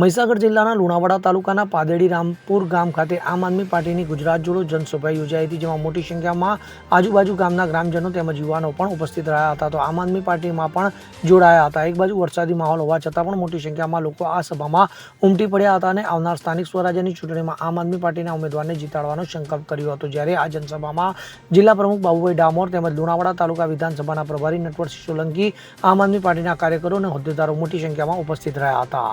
મહીસાગર જિલ્લાના લુણાવાડા તાલુકાના પાદેડી રામપુર ગામ ખાતે આમ આદમી પાર્ટીની ગુજરાત જોડો જનસભા યોજાઈ હતી, જેમાં મોટી સંખ્યામાં આજુબાજુ ગામના ગ્રામજનો તેમજ યુવાનો પણ ઉપસ્થિત રહ્યા હતા. તો આમ આદમી પાર્ટીમાં પણ જોડાયા હતા. એક બાજુ વરસાદી માહોલ હોવા છતાં પણ મોટી સંખ્યામાં લોકો આ સભામાં ઉમટી પડ્યા હતા અને આવનાર સ્થાનિક સ્વરાજ્યની ચૂંટણીમાં આમ આદમી પાર્ટીના ઉમેદવારને જીતાડવાનો સંકલ્પ કર્યો હતો. જ્યારે આ જનસભામાં જિલ્લા પ્રમુખ બાબુભાઈ ડામોર તેમજ લુણાવાડા તાલુકા વિધાનસભાના પ્રભારી નટવરસિંહ સોલંકી આમ આદમી પાર્ટીના કાર્યકરો અને હોદ્દેદારો મોટી સંખ્યામાં ઉપસ્થિત રહ્યા હતા.